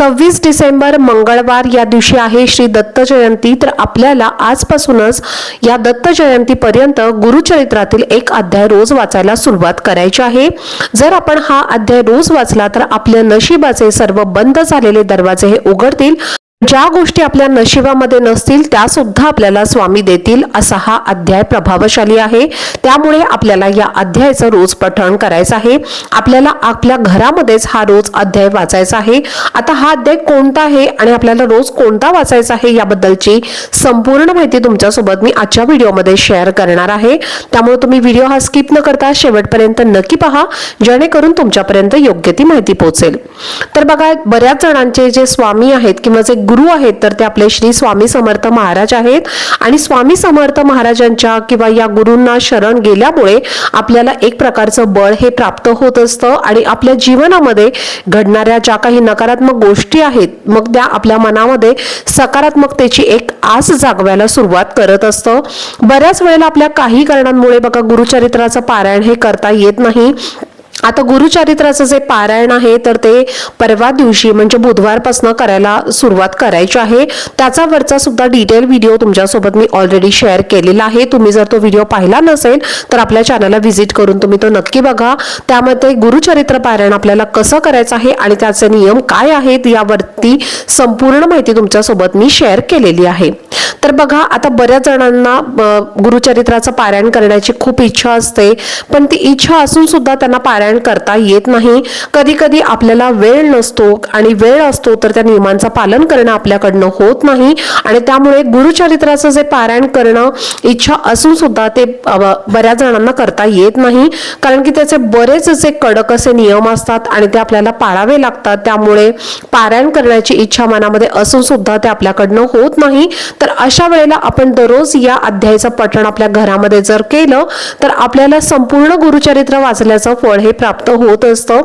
सव्वीस डिसेंबर मंगळवार या दिवशी आहे श्री दत्त जयंती. तर आपल्याला आजपासूनच या दत्त जयंतीपर्यंत गुरुचरित्रातील एक अध्याय रोज वाचायला सुरुवात करायची आहे. जर आपण हा अध्याय रोज वाचला तर आपल्या नशिबाचे सर्व बंद झालेले दरवाजे हे उघडतील. ज्या गोष्टी आपल्या नशिबामध्ये नसतील त्या सुद्धा आपल्याला स्वामी देतील असा हा अध्याय प्रभावशाली आहे. त्यामुळे आपल्याला या अध्यायाचं रोज पठण करायचं आहे. आपल्याला आपल्या घरामध्येच हा रोज अध्याय वाचायचा आहे. आता हा अध्याय कोणता आहे आणि आपल्याला रोज कोणता वाचायचा आहे याबद्दलची संपूर्ण माहिती तुमच्यासोबत मी आजच्या व्हिडिओमध्ये शेअर करणार आहे. त्यामुळे तुम्ही व्हिडिओ हा स्किप न करता शेवटपर्यंत नक्की पहा जेणेकरून तुमच्यापर्यंत योग्य ती माहिती पोहोचेल. तर बघा बऱ्याच जणांचे जे स्वामी आहेत किंवा जे गुरु आहेत तर ते आपले श्री स्वामी समर्थ महाराज आहेत. आणि स्वामी समर्थ महाराजांच्या किंवा या गुरूंना शरण गेल्यामुळे आपल्याला एक प्रकारचं बळ हे प्राप्त होत असतं. आणि आपल्या जीवनामध्ये घडणाऱ्या ज्या काही नकारात्मक गोष्टी आहेत मग त्या आपल्या मनामध्ये सकारात्मकतेची एक आस जागवायला सुरुवात करत असतं. बऱ्याच वेळेला आपल्या काही कारणांमुळे बघा गुरुचरित्राचं पारायण हे करता येत नाही. आता गुरुचरित्राचं जे पारायण आहे तर ते परवा दिवशी म्हणजे बुधवारपासून करायला सुरुवात करायची आहे. त्याचा वरचा सुद्धा डिटेल व्हिडिओ तुमच्यासोबत मी ऑलरेडी शेअर केलेला आहे. तुम्ही जर तो व्हिडिओ पाहिला नसेल तर आपल्या चॅनलला व्हिजिट करून तुम्ही तो नक्की बघा. त्यामध्ये गुरुचरित्र पारायण आपल्याला कसं करायचं आहे आणि त्याचे नियम काय आहेत यावरती संपूर्ण माहिती तुमच्यासोबत मी शेअर केलेली आहे. तर बघा आता बऱ्याच जणांना गुरुचरित्राचं पारायण करण्याची खूप इच्छा असते पण ती इच्छा असून सुद्धा त्यांना पारायण करता येत नाही. कधी कधी आपल्याला वेळ नसतो आणि वेळ असतो तर त्या नियमांचं पालन करणं आपल्याकडनं होत नाही. आणि त्यामुळे गुरुचरित्राचं जे पारायण करणं इच्छा असून सुद्धा ते बऱ्याच जणांना करता येत नाही. कारण की त्याचे बरेच असे कडक असे नियम असतात आणि ते आपल्याला पाळावे लागतात. त्यामुळे पारायण करण्याची इच्छा मनामध्ये असून सुद्धा ते आपल्याकडनं होत नाही. तर अशा वेळेला आपण दररोज या अध्यायाचं पठण आपल्या घरामध्ये जर केलं तर आपल्याला संपूर्ण गुरुचरित्र वाचल्याचं फळ हे प्राप्त होत असतं.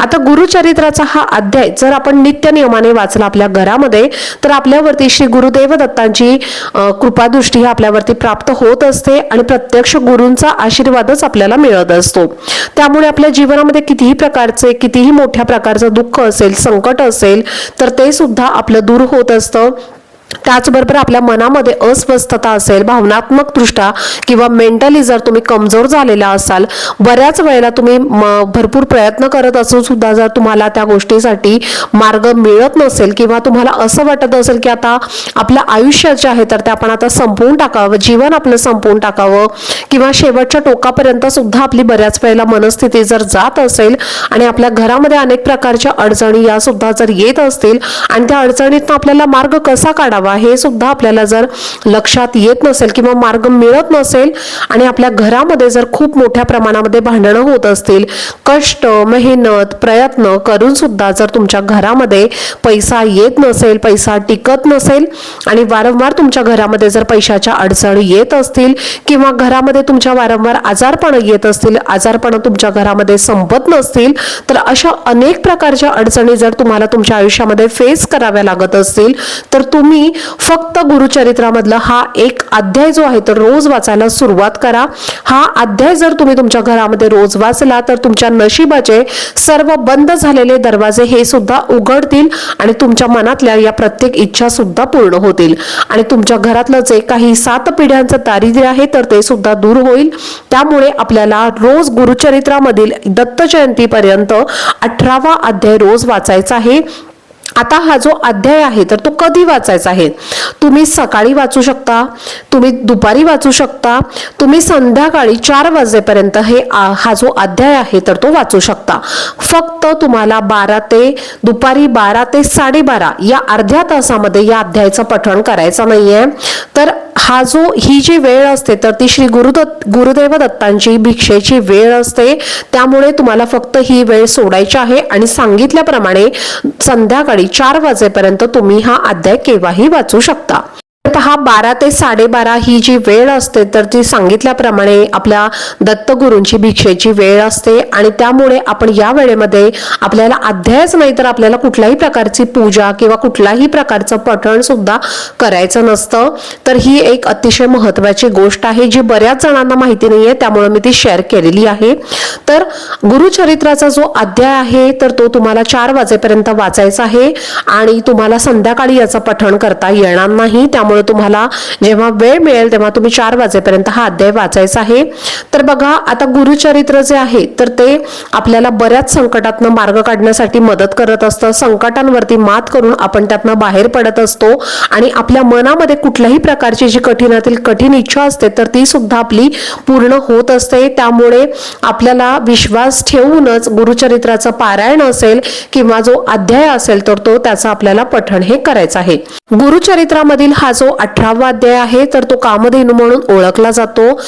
आता गुरुचरित्राचा हा अध्याय जर आपण नित्य नियमाने वाचला आपल्या घरामध्ये तर आपल्यावरती श्री गुरुदेव दत्तांची कृपादृष्टी ही आपल्यावरती प्राप्त होत असते आणि प्रत्यक्ष गुरूंचा आशीर्वादच आपल्याला मिळत असतो. त्यामुळे आपल्या जीवनामध्ये कितीही प्रकारचे कितीही मोठ्या प्रकारचं दुःख असेल संकट असेल तर ते सुद्धा आपलं दूर होत असतं. त्याचबरोबर आपल्या मनामध्ये अस्वस्थता असेल भावनात्मक दृष्ट्या किंवा मेंटली जर तुम्ही कमजोर झालेला असाल बऱ्याच वेळेला तुम्ही म- भरपूर प्रयत्न करत असून सुद्धा जर तुम्हाला त्या गोष्टीसाठी मार्ग मिळत नसेल किंवा तुम्हाला असं वाटत असेल की आता आपलं आयुष्य जे आहे तर ते आपण आता संपवून टाकावं जीवन आपलं संपवून टाकावं किंवा शेवटच्या टोकापर्यंत सुद्धा आपली बऱ्याच वेळेला मनस्थिती जर जात असेल आणि आपल्या घरामध्ये अनेक प्रकारच्या अडचणी या सुद्धा जर येत असतील आणि त्या अडचणीतनं आपल्याला मार्ग कसा काढावा हे सुद्धा आपल्याला जर लक्षात येत नसेल किंवा मार्ग मिळत नसेल आणि आपल्या घरामध्ये जर खूप मोठ्या प्रमाणामध्ये भांडणं होत असतील कष्ट मेहनत प्रयत्न करून सुद्धा जर तुमच्या घरामध्ये पैसा येत नसेल पैसा टिकत नसेल आणि वारंवार तुमच्या घरामध्ये जर पैशाच्या अडचणी येत असतील किंवा घरामध्ये तुमच्या वारंवार आजारपण येत असतील आजारपण तुमच्या घरामध्ये संपत नसतील तर अशा अनेक प्रकारच्या अडचणी जर तुम्हाला तुमच्या आयुष्यामध्ये फेस कराव्या लागत असतील तर तुम्ही फक्त गुरुचरित्रामधला हा एक अध्याय जो आहे तो रोज वाचायला सुरुवात करा. हा अध्याय जर तुम्ही तुमच्या घरामध्ये रोज वाचला तर तुमच्या नशिबाचे सर्व बंद झालेले दरवाजे हे सुद्धा उघडतील आणि तुमच्या मनातल्या या प्रत्येक इच्छा सुद्धा पूर्ण होतील. आणि तुमच्या घरातलं जे काही सात पिढ्यांचं दारिद्र्य आहे तर ते सुद्धा दूर होईल. त्यामुळे आपल्याला रोज गुरुचरित्रामधील दत्त जयंतीपर्यंत अठरावा अध्याय रोज वाचायचा आहे. आता हा जो अध्याय आहे तर तो कधी वाचायचा आहे? तुम्ही सकाळी वाचू शकता तुम्ही दुपारी वाचू शकता तुम्ही संध्याकाळी चार वाजेपर्यंत हे आ- हा जो अध्याय आहे तर तो वाचू शकता. फक्त तुम्हाला बारा ते दुपारी बारा ते साडेबारा या अर्ध्या तासामध्ये या अध्यायाचं पठण करायचं नाहीये. तर हा जो ही जी वेळ असते तर ती श्री गुरुदत्त गुरुदेव दत्तांची भिक्षेची वेळ असते. त्यामुळे तुम्हाला फक्त ही वेळ सोडायची आहे आणि सांगितल्याप्रमाणे संध्याकाळी चार वाजेपर्यंत तुम्ही हा अध्याय केव्हाही वाचू शकता. तर पहा बारा ते साडेबारा ही जी वेळ असते तर ती सांगितल्याप्रमाणे आपल्या दत्तगुरूंची भिक्षेची वेळ असते आणि त्यामुळे आपण या वेळेमध्ये आपल्याला अध्यायच नाही तर आपल्याला कुठल्याही प्रकारची पूजा किंवा कुठल्याही प्रकारचं पठण सुद्धा करायचं नसतं. तर ही एक अतिशय महत्वाची गोष्ट आहे जी बऱ्याच जणांना माहिती नाहीये त्यामुळे मी ती शेअर केलेली आहे. तर गुरुचरित्राचा जो अध्याय आहे तर तो तुम्हाला चार वाजेपर्यंत वाचायचा आहे आणि तुम्हाला संध्याकाळी याचं पठण करता येणार नाही त्यामुळे तुम्हाला जेव्हा वेळ मिळेल तेव्हा तुम्ही चार वाजेपर्यंत हा अध्याय वाचायचा आहे. तर बघा आता गुरुचरित्र जे आहे तर ते आपल्याला बऱ्याच संकटातनं मार्ग काढण्यासाठी मदत करत असतं. संकटांवरती मात करून आपण त्यातनं बाहेर पडत असतो आणि आपल्या मनामध्ये कुठल्याही प्रकारची जी कठीणातील कठीण इच्छा असते तर ती सुद्धा आपली पूर्ण होत असते. त्यामुळे आपल्याला विश्वास ठेवूनच गुरुचरित्राचं पारायण असेल किंवा जो अध्याय असेल तर तो त्याचं आपल्याला पठण हे करायचं आहे. गुरुचरित्रामधील हा जो अठरावा अध्याय आहे तर तो कामधेनू म्हणून ओळखला जातो.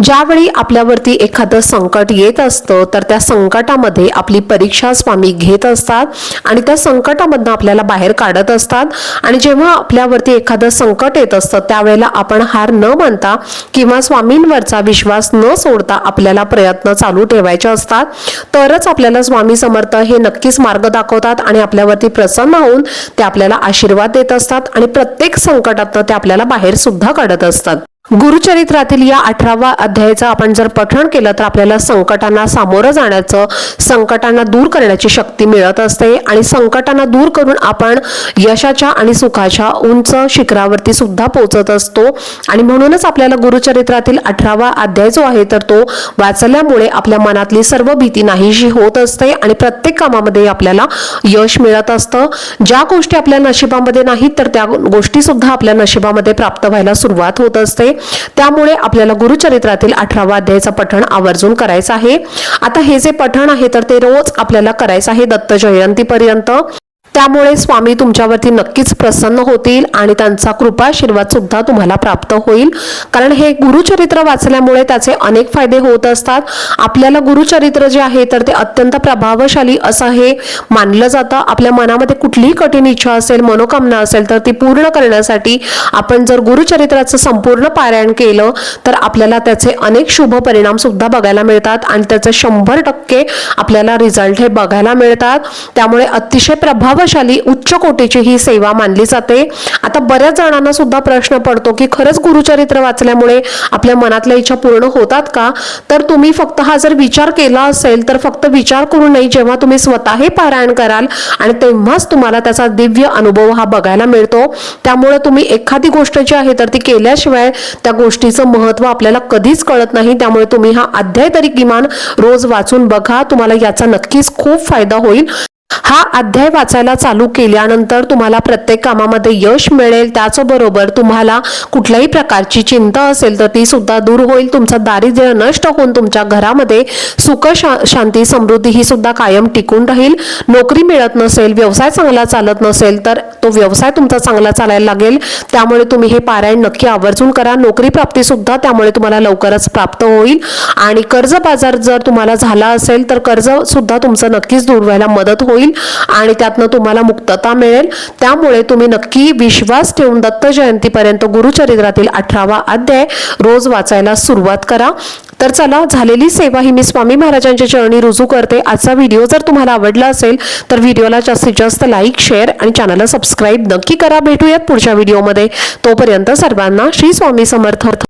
ज्यावेळी आपल्यावरती एखादं संकट येत असतं तर त्या संकटामध्ये आपली परीक्षा स्वामी घेत असतात आणि त्या संकटामधनं आपल्याला बाहेर काढत असतात. आणि जेव्हा आपल्यावरती एखादं संकट येत असतं त्यावेळेला आपण हार न मानता किंवा स्वामींवरचा विश्वास न सोडता आपल्याला प्रयत्न चालू ठेवायचे असतात. तरच आपल्याला स्वामी समर्थ हे नक्कीच मार्ग दाखवतात आणि आपल्यावरती प्रसन्न होऊन ते आपल्याला आशीर्वाद देत असतात आणि प्रत्येक संकटातनं ते आपल्याला बाहेर सुद्धा काढत असतात. गुरुचरित्रातील या अठरावा अध्यायाचं आपण जर पठण केलं तर आपल्याला संकटांना सामोरं जाण्याचं संकटांना दूर करण्याची शक्ती मिळत असते. आणि संकटांना दूर करून आपण यशाच्या आणि सुखाच्या उंच शिखरावरती सुद्धा पोहोचत असतो. आणि म्हणूनच आपल्याला गुरुचरित्रातील अठरावा अध्याय जो आहे तर तो वाचल्यामुळे आपल्या मनातली सर्व भीती नाहीशी होत असते. आणि प्रत्येक कामामध्ये आपल्याला यश मिळत असतं. ज्या गोष्टी आपल्या नशिबामध्ये नाहीत तर त्या गोष्टी सुद्धा आपल्या नशिबामध्ये प्राप्त व्हायला सुरुवात होत असते. त्यामुळे आपल्याला गुरुचरित्रातील अठरावा अध्यायाचं पठण आवर्जून करायचं आहे. आता हे जे पठण आहे तर ते रोज आपल्याला करायचं आहे दत्त जयंतीपर्यंत. त्यामुळे स्वामी तुमच्यावरती नक्कीच प्रसन्न होतील आणि त्यांचा कृपाशीर्वाद सुद्धा तुम्हाला प्राप्त होईल. कारण हे गुरुचरित्र वाचल्यामुळे त्याचे अनेक फायदे होत असतात. आपल्याला गुरुचरित्र जे आहे तर ते अत्यंत प्रभावशाली असं हे मानलं जातं. आपल्या मनामध्ये कुठलीही कठीण इच्छा असेल मनोकामना असेल तर ती पूर्ण करण्यासाठी आपण जर गुरुचरित्राचं संपूर्ण पारायण केलं तर आपल्याला त्याचे अनेक शुभ परिणाम सुद्धा बघायला मिळतात आणि त्याचे शंभर टक्के आपल्याला रिझल्ट हे बघायला मिळतात. त्यामुळे अतिशय प्रभाव प्रभावशाली उच्च कोटीची ही सेवा मानली जाते. आता बऱ्याच जणांना सुद्धा प्रश्न पडतो की खरंच गुरुचरित्र वाचल्यामुळे आपल्या मनातल्या इच्छा पूर्ण होतात का? तर तुम्ही फक्त हा जर विचार केला असेल तर फक्त विचार करून नाही जेव्हा तुम्ही स्वतः हे पारायण कराल आणि तेव्हाच तुम्हाला त्याचा दिव्य अनुभव हा बघायला मिळतो. त्यामुळे तुम्ही एखादी गोष्ट जी आहे तर ती केल्याशिवाय त्या गोष्टीचं महत्त्व आपल्याला कधीच कळत नाही. त्यामुळे तुम्ही हा अध्याय तरी किमान रोज वाचून बघा. तुम्हाला याचा नक्कीच खूप फायदा होईल. हा अध्याय वाचायला चालू केल्यानंतर तुम्हाला प्रत्येक कामामध्ये यश मिळेल त्याचबरोबर तुम्हाला कुठल्याही प्रकारची चिंता असेल तर ती सुद्धा दूर होईल. तुमचं दारिद्र्य नष्ट होऊन तुमच्या घरामध्ये सुख शा शांती समृद्धी ही सुद्धा कायम टिकून राहील. नोकरी मिळत नसेल व्यवसाय चांगला चालत नसेल तर तो व्यवसाय तुमचा चांगला चालायला लागेल. त्यामुळे तुम्ही हे पारायण नक्की आवर्जून करा. नोकरी प्राप्ती सुद्धा त्यामुळे तुम्हाला लवकरच प्राप्त होईल. आणि कर्ज बाजार जर तुम्हाला झाला असेल तर कर्ज सुद्धा तुमचं नक्कीच दूर व्हायला मदत होईल. होईल आणि त्यातनं तुम्हाला मुक्तता मिळेल. त्यामुळे तुम्ही नक्की विश्वास ठेवून दत्त जयंतीपर्यंत गुरुचरित्रातील अठरावा अध्याय रोज वाचायला सुरुवात करा. तर चला झालेली सेवा ही मी स्वामी महाराजांच्या चरणी रुजू करते. आजचा व्हिडिओ जर तुम्हाला आवडला असेल तर व्हिडिओला जास्तीत जास्त लाईक शेअर आणि चॅनलला सबस्क्राईब नक्की करा. भेटूयात पुढच्या व्हिडिओमध्ये. तोपर्यंत सर्वांना श्री स्वामी समर्थ.